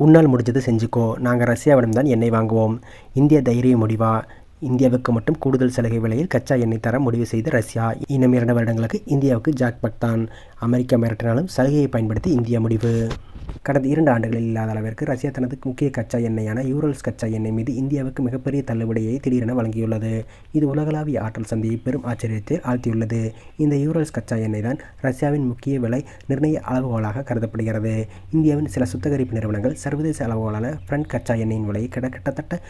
உன்னால் முடிஞ்சதை செஞ்சுக்கோ. நாங்கள் ரஷ்யாவிடம்தான் எண்ணெய் வாங்குவோம். இந்திய தைரிய முடிவா? இந்தியாவுக்கு மட்டும் கூடுதல் சலுகை விலையில் கச்சா எண்ணெய் தர முடிவு செய்த ரஷ்யா. இன்னும் இரண்டு வருடங்களுக்கு இந்தியாவுக்கு ஜாக்பட் தான். அமெரிக்கா மிரட்டினாலும் சலுகையை பயன்படுத்தி இந்தியா முடிவு. கடந்த இரண்டு ஆண்டுகளில் இல்லாத அளவிற்கு ரஷ்யா தனது முக்கிய கச்சா எண்ணெயான யூரல்ஸ் கச்சா எண்ணெய் மீது இந்தியாவுக்கு மிகப்பெரிய தள்ளுபடியை திடீரென வழங்கியுள்ளது. இது உலகளாவிய ஆற்றல் சந்தையை பெரும் ஆச்சரியத்தில் ஆழ்த்தியுள்ளது. இந்த யூரல்ஸ் கச்சா எண்ணெய் தான் ரஷ்யாவின் முக்கிய விலை நிர்ணய அளவுகோலாக கருதப்படுகிறது. இந்தியாவின் சில சுத்திகரிப்பு நிறுவனங்கள் சர்வதேச அளவுகோலான ஃப்ரண்ட் கச்சா எண்ணெயின் விலை கிட்டத்தட்ட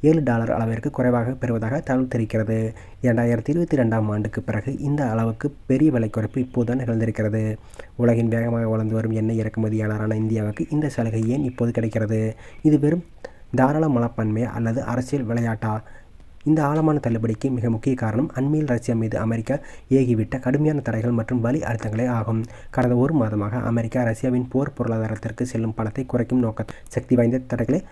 ஏழு டாலர் அளவிற்கு குறைவாக பெறுவதாக தகவல் தெரிவிக்கிறது. இரண்டாயிரத்தி இருபத்தி ரெண்டாம் ஆண்டுக்கு பிறகு இந்த அளவுக்கு பெரிய விலை குறைப்பு இப்போதுதான் நிகழ்ந்திருக்கிறது. உலகின் வேகமாக வளர்ந்து வரும் எண்ணெய் இறக்குமதியாளரான இந்தியாவுக்கு இந்த சலுகை ஏன் இப்போது கிடைக்கிறது? இது வெறும் தாராள மனப்பான்மை அல்லது அரசியல் விளையாட்டா? இந்த ஆழமான தள்ளுபடிக்கு மிக முக்கிய காரணம் அண்மையில் ரஷ்யா மீது அமெரிக்கா ஏகிவிட்ட கடுமையான தடைகள் மற்றும் வலி அழுத்தங்களே ஆகும். கடந்த ஒரு மாதமாக அமெரிக்கா ரஷ்யாவின் போர் பொருளாதாரத்திற்கு செல்லும் பணத்தை குறைக்கும் நோக்க சக்தி வாய்ந்த தடைகளை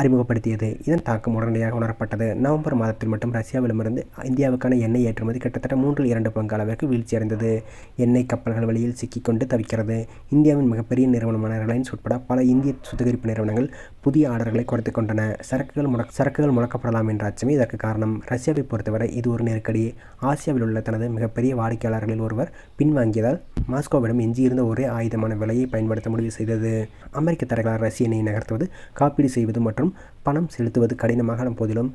அறிமுகப்படுத்தியது. இதன் தாக்கம் உடனடியாக உணரப்பட்டது. நவம்பர் மாதத்தில் மட்டும் ரஷ்யாவிடமிருந்து இந்தியாவுக்கான எண்ணெய் ஏற்றுமதி கிட்டத்தட்ட மூன்றில் இரண்டு பங்கு அளவிற்கு வீழ்ச்சியடைந்தது. எண்ணெய் கப்பல்கள் வழியில் சிக்கிக்கொண்டு தவிக்கிறது. இந்தியாவின் மிகப்பெரிய நிறுவனமான ரிலையன்ஸ் உட்பட பல இந்திய சுத்திகரிப்பு நிறுவனங்கள் புதிய ஆர்டர்களை குறைத்துக் கொண்டன. சரக்குகள் முடக் சரக்குகள் முடக்கப்படலாம் என்ற அச்சமே இதற்கு காரணம். ரஷ்யாவை பொறுத்தவரை இது ஒரு நெருக்கடி. ஆசியாவில் உள்ள தனது மிகப்பெரிய வாடிக்கையாளர்களில் ஒருவர் பின்வாங்கியதால் மாஸ்கோவிடம் எஞ்சியிருந்த ஒரே ஆயுதமான விலையை பயன்படுத்த முடிவு செய்தது. அமெரிக்க தரகளால் ரஷ்ய எண்ணெயை நகர்த்துவது காப்பீடு செய்வது மற்றும் பணம் செலுத்துவது கடினமான போதிலும்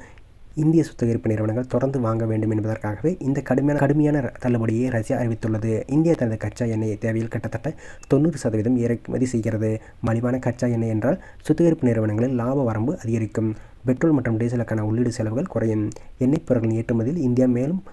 இந்திய சுத்திகரிப்பு நிறுவனங்கள் தொடர்ந்து வாங்க வேண்டும் என்பதற்காகவே இந்த கடுமையான கடுமையான தள்ளுபடியை ரஷ்யா அறிவித்துள்ளது. இந்தியா தனது கச்சா எண்ணெய் தேவையில் கிட்டத்தட்ட தொண்ணூறு சதவீதம் இறக்குமதி செய்கிறது. மலிவான கச்சா எண்ணெய் என்றால் சுத்திகரிப்பு நிறுவனங்களில் லாப வரம்பு அதிகரிக்கும். பெட்ரோல் மற்றும் டீசலுக்கான உள்ளீடு செலவுகள் குறையும். எண்ணெய் பொருட்களின் ஏற்றுமதியில் இந்தியா மேலும்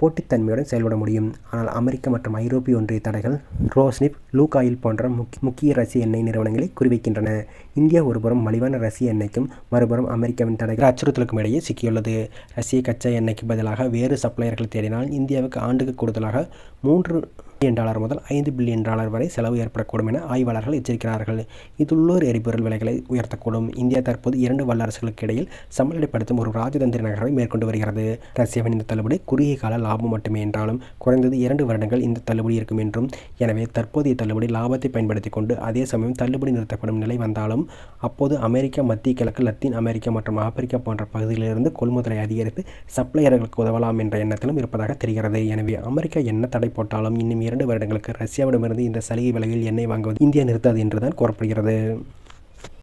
போட்டித்தன்மையுடன் செயல்பட முடியும். ஆனால் அமெரிக்க மற்றும் ஐரோப்பிய ஒன்றிய தடைகள் ரோஸ்னிப் லூக் ஆயில் போன்ற முக்கிய ரஷ்ய எண்ணெய் நிறுவனங்களை குறிவைக்கின்றன. இந்தியா ஒருபுறம் மலிவான ரஷ்ய எண்ணெய்க்கும் மறுபுறம் அமெரிக்காவின் தடைகள் அச்சுறுத்தலுக்கும் இடையே சிக்கியுள்ளது. ரஷ்ய கச்சா எண்ணெய்க்கு பதிலாக வேறு சப்ளையர்கள் தேடினால் இந்தியாவுக்கு ஆண்டுக்கு கூடுதலாக மூன்று பில்லியன் டாலர் முதல் ஐந்து பில்லியன் டாலர் வரை செலவு ஏற்படக்கூடும் என ஆய்வாளர்கள் எச்சரிக்கிறார்கள். இது உள்ளூர் எரிபொருள் விலைகளை உயர்த்தக்கூடும். இந்தியா தற்போது இரண்டு வல்லரசுகளுக்கு இடையில் சமநிலைப்படுத்தும் ஒரு ராஜதந்திர நகர்வை மேற்கொண்டு வருகிறது. ரஷ்யாவின் இந்த தள்ளுபடி குறுகிய கால லாபம் மட்டுமே என்றாலும் குறைந்தது இரண்டு வருடங்கள் இந்த தள்ளுபடி இருக்கும் என்றும் எனவே தற்போதைய தள்ளுபடி லாபத்தை பயன்படுத்தி கொண்டு அதே சமயம் தள்ளுபடி நிறுத்தப்படும் நிலை வந்தாலும் அப்போது அமெரிக்கா மத்திய கிழக்கு லத்தீன் அமெரிக்கா மற்றும் ஆப்பிரிக்கா போன்ற பகுதிகளிலிருந்து கொள்முதலை அதிகரித்து சப்ளையர்களுக்கு உதவலாம் என்ற எண்ணத்திலும் இருப்பதாக தெரிகிறது. எனவே அமெரிக்கா என்ன தடை போட்டாலும் இன்னும் இரண்டு வருடங்களுக்கு ரஷ்யாவிடமிருந்து இந்த சலுகை விலையில் எண்ணெய் வாங்குவது இந்தியா நிறுத்தாது என்றுதான் கூறப்படுகிறது.